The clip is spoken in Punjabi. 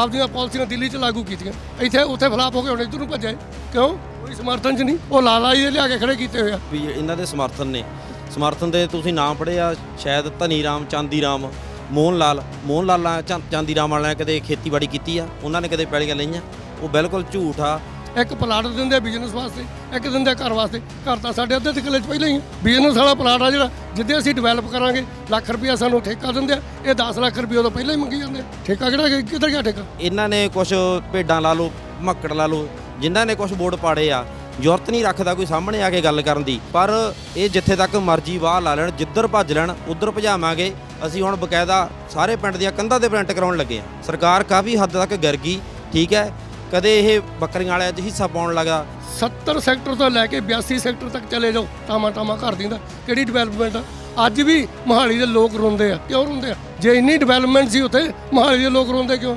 ਆਪਦੀਆਂ ਪਾਲਿਸੀਆਂ ਦਿੱਲੀ 'ਚ ਲਾਗੂ ਕੀਤੀਆਂ। ਇੱਥੇ ਉੱਥੇ ਫਲਾਪ ਹੋ ਕੇ ਹੁਣ ਇੱਧਰ ਨੂੰ ਭੱਜੇ ਕਿਉਂ? ਕੋਈ ਸਮਰਥਨ 'ਚ ਨਹੀਂ। ਉਹ ਲਾਲਾ ਦੇ ਲਿਆ ਕੇ ਖੜੇ ਕੀਤੇ ਹੋਏ ਆ। ਵੀ ਇਹਨਾਂ ਦੇ ਸਮਰਥਨ ਨੇ। ਸਮਰਥਨ ਦੇ ਤੁਸੀਂ ਨਾਮ ਪੜ੍ਹੇ ਆ, ਸ਼ਾਇਦ ਧਨੀ ਰਾਮ ਚਾਂਦੀ ਰਾਮ ਮੋਹਨ ਲਾਲ ਮੋਹਨ ਲਾਲ ਚਾਂਦੀ ਰਾਮ ਵਾਲਿਆਂ ਨੇ ਕਦੇ ਖੇਤੀਬਾੜੀ ਕੀਤੀ ਆ? ਉਹਨਾਂ ਨੇ ਕਦੇ ਪੈਲੀਆਂ ਲਈਆਂ? ਉਹ ਬਿਲਕੁਲ ਝੂਠ ਆ। ਇੱਕ ਪਲਾਟ ਦਿੰਦੇ ਆ ਬਿਜ਼ਨਸ ਵਾਸਤੇ, ਇੱਕ ਦਿੰਦੇ ਆ ਘਰ ਵਾਸਤੇ। ਘਰ ਤਾਂ ਸਾਡੇ ਅੱਧੇ ਤੇ ਕਿੱਲੇ 'ਚ ਪਹਿਲਾਂ ਹੀ ਆ। ਬਿਜ਼ਨਸ ਵਾਲਾ ਪਲਾਟ ਆ ਜਿਹੜਾ, ਜਿੱਦੇ ਅਸੀਂ ਡਿਵੈਲਪ ਕਰਾਂਗੇ, ਲੱਖ ਰੁਪਇਆ ਸਾਨੂੰ ਠੇਕਾ ਦਿੰਦੇ ਆ। ਇਹ 10 ਲੱਖ ਰੁਪਏ ਤੋਂ ਪਹਿਲਾਂ ਹੀ ਮੰਗੀ ਜਾਂਦੇ ਆ। ਠੇਕਾ ਕਿਹੜਾ ਕਿੱਧਰ ਗਿਆ ਠੇਕਾ? ਇਹਨਾਂ ਨੇ ਕੁਝ ਭੇਡਾਂ ਲਾ ਲਓ, ਮੱਕੜ ਲਾ ਲਓ, ਜਿਨ੍ਹਾਂ ਨੇ ਕੁਝ ਵੋਟ ਪਾੜੇ ਆ, ਜ਼ਰੂਰਤ ਨਹੀਂ ਰੱਖਦਾ ਕੋਈ ਸਾਹਮਣੇ ਆ ਕੇ ਗੱਲ ਕਰਨ ਦੀ। ਪਰ ਇਹ ਜਿੱਥੇ ਤੱਕ ਮਰਜ਼ੀ ਵਾਹ ਲਾ ਲੈਣ, ਜਿੱਧਰ ਭੱਜ ਲੈਣ, ਉਧਰ ਭਜਾਵਾਂਗੇ। ਅਸੀਂ ਹੁਣ ਬਕਾਇਦਾ ਸਾਰੇ ਪਿੰਡ ਦੀਆਂ ਕੰਧਾਂ ਤੇ ਪ੍ਰਿੰਟ ਕਰਾਉਣ ਲੱਗੇ ਆ। ਸਰਕਾਰ ਕਾਫੀ ਹੱਦ ਤੱਕ ਗਿਰ ਗਈ ਠੀਕ ਹੈ? ਕਦੇ ਇਹ ਬੱਕਰੀਆਂ ਵਾਲਿਆਂ 'ਚ ਹਿੱਸਾ ਪਾਉਣ ਲੱਗਾ 70 ਸੈਕਟਰ ਤੋਂ ਲੈ ਕੇ 82 ਸੈਕਟਰ ਤੱਕ ਚਲੇ ਜਾਓ ਟਾਮਾ ਟਾਮਾ ਘਰ ਦਿੰਦਾ ਕਿਹੜੀ ਡਿਵੈਲਪਮੈਂਟ ਆ? ਅੱਜ ਵੀ ਮੋਹਾਲੀ ਦੇ ਲੋਕ ਰੋਂਦੇ ਆ, ਕਿਉਂ ਰੋਂਦੇ ਆ? ਜੇ ਇੰਨੀ ਡਿਵੈਲਪਮੈਂਟ ਸੀ ਉੱਥੇ, ਮੋਹਾਲੀ ਦੇ ਲੋਕ ਰੋਂਦੇ ਕਿਉਂ?